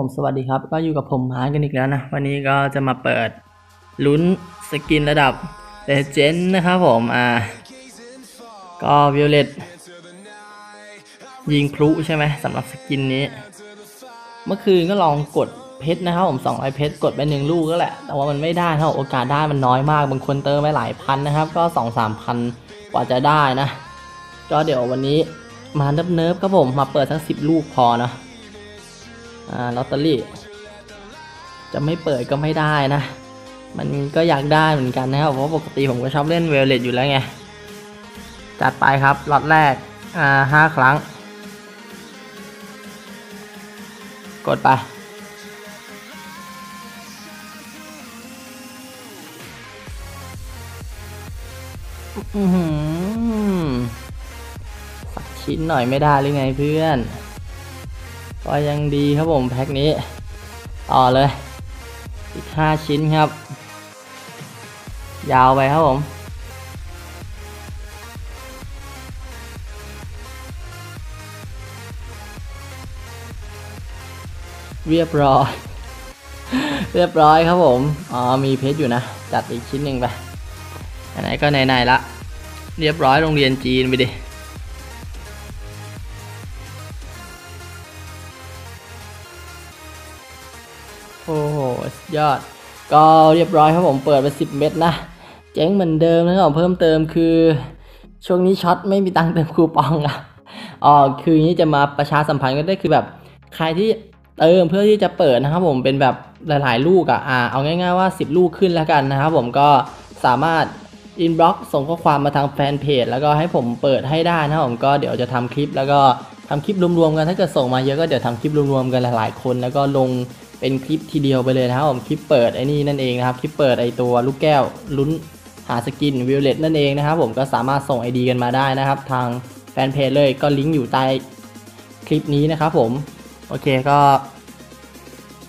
ผมสวัสดีครับ ก็อยู่กับผมฮาร์ดกันอีกแล้วนะ วันนี้ก็จะมาเปิดลุ้นสกินระดับเลเจนด์นะครับผมอ่าก็วิโอเลตยิงพลุใช่ไหมสำหรับสกินนี้ เมื่อคืนก็ลองกดเพชรนะครับผม200เพชรกดไปหนึ่งลูกก็แหละ แต่ว่ามันไม่ได้เท่าโอกาสได้มันน้อยมากบางคนเติมไปหลายพันนะครับ ก็2 3พันกว่าจะได้นะ ก็เดี๋ยววันนี้มาเนิบเนิบๆครับผมมาเปิดทั้ง 10 ลูกพอนะ อ่าลอตเตอรี่ จะไม่เปิดก็ไม่ได้นะ มันก็อยากได้เหมือนกันนะครับเพราะปกติผมก็ชอบเล่นเวลเลตอยู่แล้วไง จัดไปครับล็อตแรกอ่าห้าครั้ง กดไปสักชิ้นหน่อยไม่ได้หรือไงเพื่อน ก็ยังดีครับผมแพ็คนี้ ต่อเลย อีก 5 ชิ้นครับ ยาวไปครับผมเรียบร้อย เรียบร้อยครับผม อ๋อ มีเพชรอยู่นะ จัดอีกชิ้นหนึ่งไป ไหนก็ไหนๆละ เรียบร้อยโรงเรียนจีนไปดิ โอ้โหสุดยอด ก็เรียบร้อยครับผมเปิดไป 10 เม็ดนะ เจ๊งเหมือนเดิมนะครับผมเพิ่มเติมคือ ช่วงนี้ช็อตไม่มีตังค์เติมคูปองอะอ๋อคือนี้จะมาประชาสัมพันธ์ก็ได้คือแบบใครที่เติมเพื่อที่จะเปิดนะครับผมเป็นแบบหลาย ๆ ลูกอะอ่าเอาง่าย ๆว่า 10 ลูกขึ้นแล้วกันนะครับผมก็สามารถอินบล็อกส่งข้อความมาทางแฟนเพจแล้วก็ให้ผมเปิดให้ได้นะครับผมก็เดี๋ยวจะทำคลิปแล้วก็ทำคลิปรวมๆกันถ้าเกิดส่งมาเยอะก็เดี๋ยวทำคลิปรวมๆกันหลายๆคน แล้วก็ลง เป็นคลิปทีเดียวไปเลยนะครับผมคลิปเปิดไอ้นี่นั่นเองนะครับคลิปเปิดไอตัวลูกแก้วลุ้นหาสกินวิวเลตนั่นเองนะครับผมก็สามารถส่ง ID กันมาได้นะครับ ทางแฟนเพจเลยก็ลิงก์อยู่ใต้คลิปนี้นะครับผม โอเคก็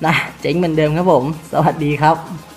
นะเจ๊งเหมือนเดิมครับผม สวัสดีครับ